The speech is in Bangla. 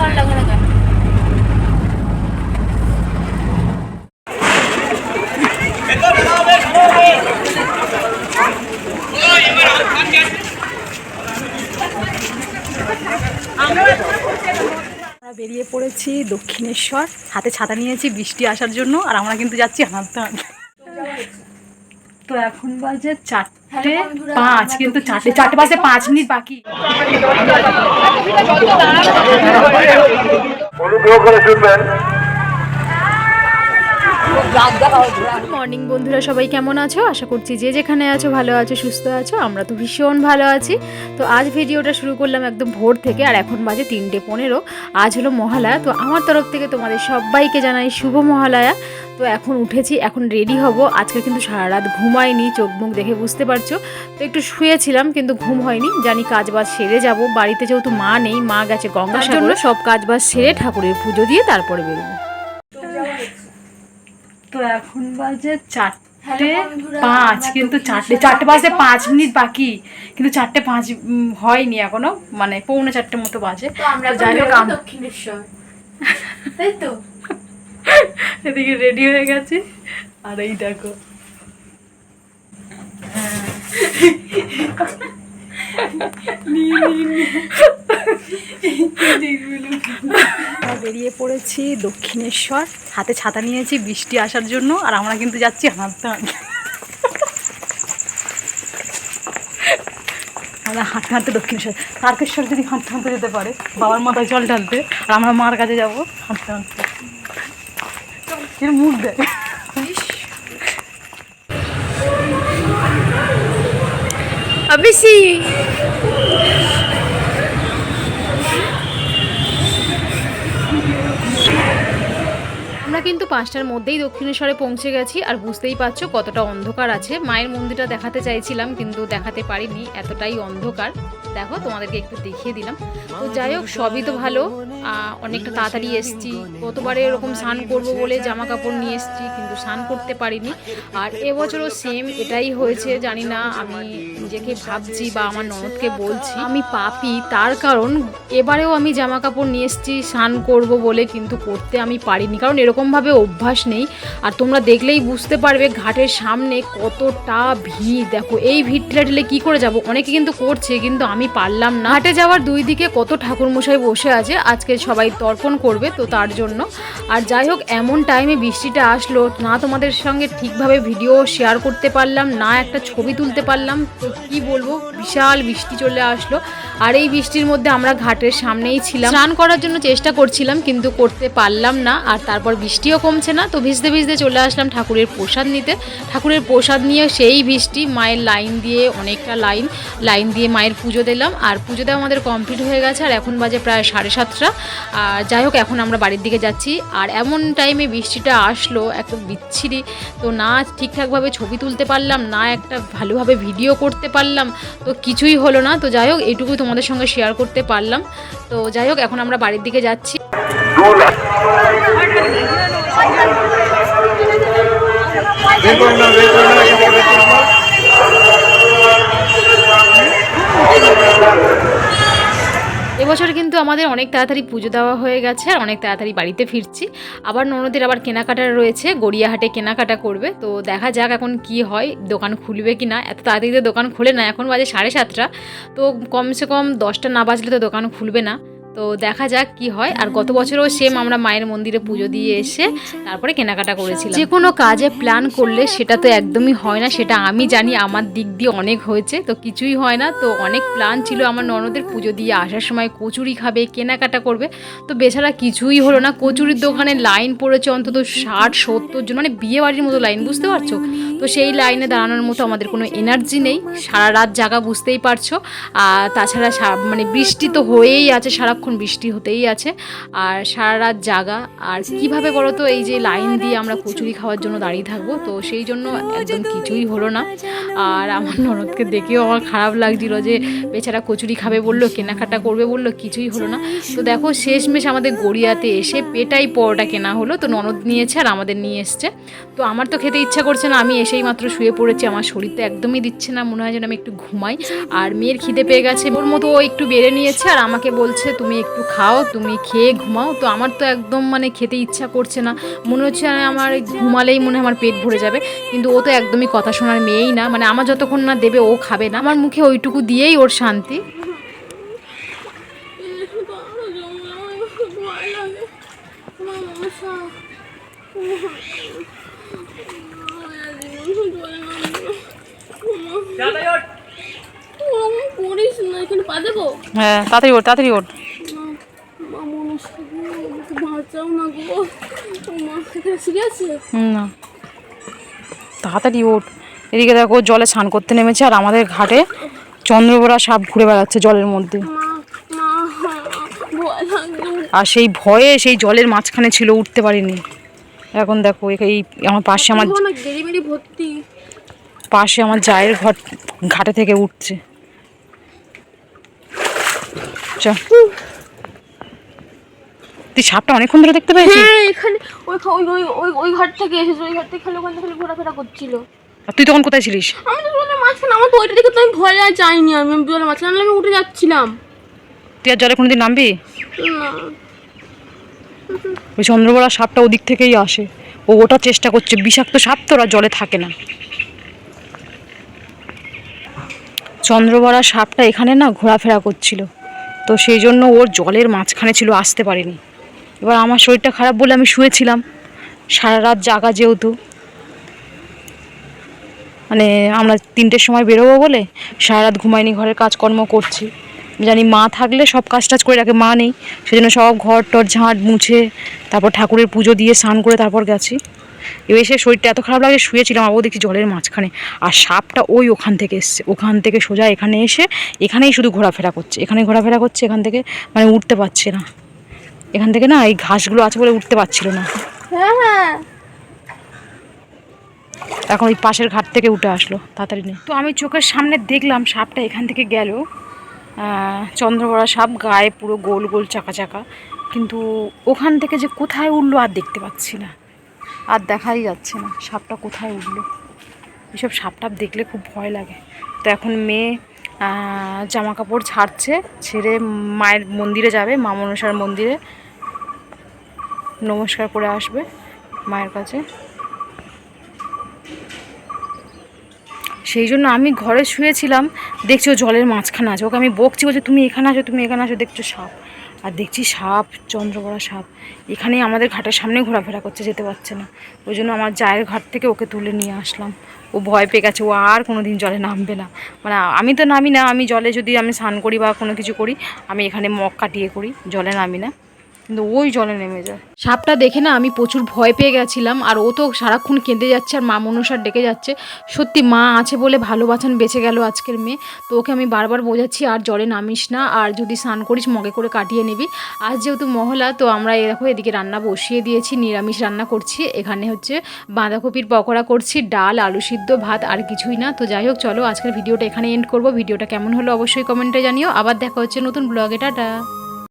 ভালো লাগবে না আমরা বেরিয়ে পড়েছি দক্ষিণেশ্বর। হাতে ছাতা নিয়েছি, বৃষ্টি আসার জন্য, আর আমরা কিন্তু যাচ্ছি হাঁটতে হাঁটতে তো এখন বাজে চারটে পাঁচ কিন্তু চারটে চারটে বাজে পাঁচ মিনিট বাকি। অনুগ্রহ করে শুনবেন মর্নিং বন্ধুরা সবাই কেমন আছো? আশা করছি যে যেখানে আছো ভালো আছো সুস্থ আছো আমরা তো ভীষণ ভালো আছি। তো আজ ভিডিওটা শুরু করলাম একদম ভোর থেকে আর এখন বাজে তিনটে পনেরো। আজ হলো মহালয়া তো আমার তরফ থেকে তোমাদের সবাইকে জানাই শুভ মহালয়া। তো এখন উঠেছি এখন রেডি হব। আজকে কিন্তু সারা রাত ঘুমাইনি চোখ মুখ দেখে বুঝতে পারছ। তো একটু শুয়েছিলাম কিন্তু ঘুম হয়নি। জানি কাজ বাজ সেরে যাব। বাড়িতে যেহেতু মা নেই মা গেছে গঙ্গাসাগরে। সব কাজ বাজ সেরে ঠাকুরের পুজো দিয়ে তারপরে বেরোবো। এখন বাজে চারটে পাঁচ কিন্তু চারটে চারটে বাজে পাঁচ মিনিট বাকি কিন্তু চারটে পাঁচ হয়নি এখনও মানে পৌনে চারটে মতো বাজে। আমরা যাই হোক দক্ষিণেশ্বর। তাই তো? এদিকে রেডি হয়ে গেছে। আর এই দেখো। আমরা বেরিয়ে পড়েছি দক্ষিণেশ্বর। হাতে ছাতা নিয়েছি, বৃষ্টি আসার জন্য, আর আমরা কিন্তু যাচ্ছি হাঁটতে। হাঁটতে আমরা হাঁটতে হাঁটতে দক্ষিণেশ্বর, তারকেশ্বর যদি হাঁটতে হাঁটতে যেতে পারে, বাবার মাথায় জল ঢালতে, আর আমরা মার কাছে যাব হাঁটতে হাঁটতে। মুখ দেখ। অবশ্যই আমরা কিন্তু পাঁচটার মধ্যেই দক্ষিণেশ্বরে পৌঁছে গেছি আর বুঝতেই পারছ কতটা অন্ধকার আছে। মায়ের মন্দিরটা দেখাতে চাইছিলাম কিন্তু দেখাতে পারিনি, এতটাই অন্ধকার। দেখো তোমাদেরকে একটু দেখিয়ে দিলাম। তো যাই হোক, সবই তো ভালো। অনেকটা তাড়াতাড়ি এসছি। গতবারে এরকম স্নান করব বলে জামা কাপড় নিয়ে এসছি, কিন্তু স্নান করতে পারিনি। আর এবছরও সেম এটাই হয়েছে, জানি না, আমি নিজেকে ভাবছি বা আমার ননদকে বলছি। আমি পাপি, তার কারণ এবারেও আমি জামা কাপড় নিয়ে এসেছি, স্নান করব বলে, কিন্তু করতে আমি পারিনি। কারণ এরকমভাবে অভ্যাস নেই। আর তোমরা দেখলেই বুঝতে পারবে, ঘাটের সামনে কতটা ভিড়। দেখো, এই ভিড় ঠেলে কী করে যাব? অনেকে কিন্তু করছে, কিন্তু আমি পারলাম না। ঘাটে যাওয়ার দুই দিকে কত ঠাকুরমশাই বসে আছে, আজকে সবাই তর্পণ করবে তো তার জন্য। আর যাই হোক, এমন টাইমে বৃষ্টিটা আসলো, না তোমাদের সঙ্গে ঠিকভাবে ভিডিও শেয়ার করতে পারলাম, না একটা ছবি তুলতে পারলাম, তো কি বলব? বিশাল বৃষ্টি চলে আসলো। আর এই বৃষ্টির মধ্যে আমরা ঘাটের সামনেই ছিলাম। স্নান করার জন্য চেষ্টা করছিলাম, কিন্তু করতে পারলাম না, আর তারপর বৃষ্টিও কমছে না, তো ভিজতে ভিজতে চলে আসলাম ঠাকুরের প্রসাদ নিতে। ঠাকুরের প্রসাদ নিয়ে সেই বৃষ্টি, মায়ের লাইন দিয়ে অনেকটা লাইন লাইন দিয়ে মায়ের পুজো দিলাম। আর পুজো দেওয়া আমাদের কমপ্লিট হয়ে গেছে, আর এখন বাজে প্রায় সাড়ে সাতটা। আর যাই হোক, এখন আমরা বাড়ির দিকে যাচ্ছি। আর এমন টাইমে বৃষ্টিটা আসলো একদম বিচ্ছিরি। তো না ঠিকঠাকভাবে ছবি তুলতে পারলাম, না একটা ভালোভাবে ভিডিও করতে পারলাম, তো কিছুই হলো না। তো যাই হোক, এইটুকুই তোমাদের সঙ্গে শেয়ার করতে পারলাম। তো যাই হোক, এখন আমরা বাড়ির দিকে যাচ্ছি। দু লাখ এবছর কিন্তু আমাদের অনেক তাড়াতাড়ি পুজো দেওয়া হয়ে গেছে আর অনেক তাড়াতাড়ি বাড়িতে ফিরছি। আবার ননদের আবার কেনাকাটা রয়েছে, গড়িয়াহাটে কেনাকাটা করবে। তো দেখা যাক এখন কি হয়, দোকান খুলবে কি না এত তাড়াতাড়ি তো দোকান খুলে না, এখন বাজে সাড়ে সাতটা। তো কমসে কম দশটা না বাজলে তো দোকান খুলবে না। তো দেখা যাক কি হয়। আর গত বছরও সেম আমরা মায়ের মন্দিরে পুজো দিয়ে এসে তারপরে কেনাকাটা করেছিলাম। যে কোনো কাজে প্ল্যান করলে সেটা তো একদমই হয় না, সেটা আমি জানি আমার দিক দিয়ে অনেক হয়েছে, তো কিছুই হয় না। তো অনেক প্ল্যান ছিল আমার ননদের পুজো দিয়ে আসার সময় কচুরি খাবে, কেনাকাটা করবে। তো বেচারা কিছুই হলো না, কচুরির দোকানে লাইন পড়েছে অন্তত ষাট, সত্তর জন মানে বিয়ে বাড়ির মতো লাইন বুঝতে পারছ? তো সেই লাইনে দাঁড়ানোর মতো আমাদের কোনো এনার্জি নেই। সারা রাত জাগা, বুঝতেই পারছ। আর তাছাড়া মানে বৃষ্টি তো হয়েই আছে সারাক্ষণ বৃষ্টি হতেই আছে। আর সারা রাত জাগা। আর কীভাবে বলো তো এই যে লাইন দিয়ে আমরা কচুরি খাওয়ার জন্য দাঁড়িয়ে থাকব, তো সেই জন্য একদম কিছুই হলো না। আর আমার ননদকে দেখেও আমার খারাপ লাগছিল যে, বেচারা কচুরি খাবে বলল, কেনাকাটা করবে বলল, কিছুই হলো না। তো দেখো, শেষমেশ আমাদের গড়িয়াতে এসে পেটাই পরোটা কেনা হলো। তো ননদ নিয়েছে আর আমাদের নিয়ে এসছে। তো আমার তো খেতে ইচ্ছা করছে না, আমি এসেই মাত্র শুয়ে পড়েছি। আমার শরীর তো একদমই দিচ্ছে না, মনে হয় যেন আমি একটু ঘুমাই। আর মেয়ের খিদে পেয়ে গেছে। ওর মতো ও একটু বেড়ে নিয়েছে আর আমাকে বলছে, তুমি তুমি একটু খাও তুমি খেয়ে ঘুমাও। তো আমার তো একদম মানে খেতে ইচ্ছা করছে না। মনে হচ্ছে আমি আমার ঘুমালেই মনে আমার পেট ভরে যাবে। কিন্তু ও তো একদমই কথা শোনার মেয়েই না। মানে আমার যতক্ষণ না দেবে ও খাবে না। আমার মুখে ওইটুকু দিয়েই ওর শান্তি। করিস না এখানে পা দেবো। হ্যাঁ তাড়াতাড়ি ওঠ তাড়াতাড়ি ওঠ মা মনসা গো আমাকে বাঁচাও না। তাড়াতাড়ি ওঠ। এদিকে দেখো জলে স্নান করতে নেমেছে আর আমাদের ঘাটে চন্দ্রবড়া সাপ ঘুরে বেড়াচ্ছে জলের মধ্যে। আর সেই ভয়ে সেই জলের মাঝখানে ছিল উঠতে পারিনি। এখন দেখো এই আমার পাশে আমার পাশে আমার জায়ের ঘর ঘাটে থেকে উঠছে। তুই সাপটা অনেকক্ষণ ধরে দেখতে পেয়েছিস? হ্যাঁ এখানে ওই ওই ওই ওই ওই ঘাট থেকে এসেছে ওই ঘাট থেকে খালি ওখান খালি ঘোরাফেরা করছিল। আর তুই তখন কোথায় ছিলিস? আমি তো জলের মাঝখানে আমার তো ওইটা দেখে তো আমি ভয় আর যাইনি আমি আমি জলের মাঝখানে। আমি উঠে যাচ্ছিলাম। তুই আর জলে কোনোদিন নামবি? না। ওই চন্দ্রবড়া সাপটা ওদিক থেকেই আসে। ও ওটা চেষ্টা করছে বিষাক্ত সাপ তো ওরা জলে থাকে না। চন্দ্রবড়া সাপটা এখানে না ঘোরাফেরা করছিল। তো সেই জন্য ওর জলের মাঝখানে ছিল আসতে পারিনি। এবার আমার শরীরটা খারাপ বলে আমি শুয়েছিলাম। সারা রাত জাগা যেহেতু। মানে আমরা তিনটের সময় বেরোবো বলে সারা রাত ঘুমাইনি, ঘরের কাজকর্ম করছি। জানি মা থাকলে সব কাজ টাজ করে রাখে, মা নেই। সেজন্য সব ঘর টর ঝাঁট মুছে, তারপর ঠাকুরের পুজো দিয়ে স্নান করে তারপর গেছি। এবার এসে শরীরটা এত খারাপ লাগে, শুয়েছিলাম, আবার দেখছি জলের মাঝখানে। আর সাপটা ওই ওখান থেকে এসছে, ওখান থেকে সোজা এখানে এসে এখানেই শুধু ঘোরাফেরা করছে এখানে ঘোরাফেরা করছে, এখান থেকে মানে উঠতে পারছে না। এখান থেকে না এই ঘাসগুলো আছে বলে উঠতে পারছিল না। হ্যাঁ হ্যাঁ। এখন ওই পাশের ঘাট থেকে উঠে আসলো তাড়াতাড়ি নেই তো আমি চোখের সামনে দেখলাম সাপটা এখান থেকে গেল। চন্দ্রবড়া সাপ গায়ে পুরো গোল গোল চাকা চাকা। কিন্তু ওখান থেকে যে কোথায় উঠল আর দেখতে পাচ্ছি না। আর দেখাই যাচ্ছে না সাপটা কোথায় উঠল। এসব সাপটাপ দেখলে খুব ভয় লাগে। তো এখন মেয়ে জামা কাপড় ছাড়ছে, ছেড়ে মায়ের মন্দিরে যাবে, মা মনসার মন্দিরে। নমস্কার করে আসবে মায়ের কাছে। সেই জন্য আমি ঘরে শুয়েছিলাম, দেখছি ও জলের মাঝখানে আছে। ওকে আমি বকছি, বলছি, তুমি এখানে আসো তুমি এখানে আসো দেখছ সাপ? আর দেখছি সাপ চন্দ্রবড়া সাপ। এখানেই আমাদের ঘাটের সামনে ঘোরাফেরা করছে যেতে পারছে না। ওই জন্য আমার জায়ের ঘাট থেকে ওকে তুলে নিয়ে আসলাম। ও ভয় পেয়ে গেছে, ও আর কোনো দিন জলে নামবে না। মানে আমি তো নামি না, আমি জলে যদি আমি স্নান করি বা কোনো কিছু করি, আমি এখানে মগ কাটিয়ে করি, জলে নামি না। কিন্তু ওই জলে নেমে যায়। সাপটা দেখে না আমি প্রচুর ভয় পেয়ে গেছিলাম, আর ও তো সারাক্ষণ কেঁদে যাচ্ছে আর মা মনসার ডেকে যাচ্ছে। সত্যি মা আছে বলে ভালো বাঁচান বেঁচে গেল আজকের মেয়ে। তো ওকে আমি বারবার বোঝাচ্ছি, আর জলে নামিস না, আর যদি স্নান করিস মগে করে কাটিয়ে নিবি। আজ যেহেতু মহলা, তো আমরা এরকম এদিকে রান্না বসিয়ে দিয়েছি, নিরামিষ রান্না করছি। এখানে হচ্ছে বাঁধাকপির পকোড়া করছি, ডাল, আলু সিদ্ধ, ভাত, আর কিছুই না। তো যাই হোক, চলো আজকের ভিডিওটা এখানে এন্ড করব। ভিডিওটা কেমন হলো অবশ্যই কমেন্টে জানিও। আবার দেখা হচ্ছে নতুন ব্লগে টাটা।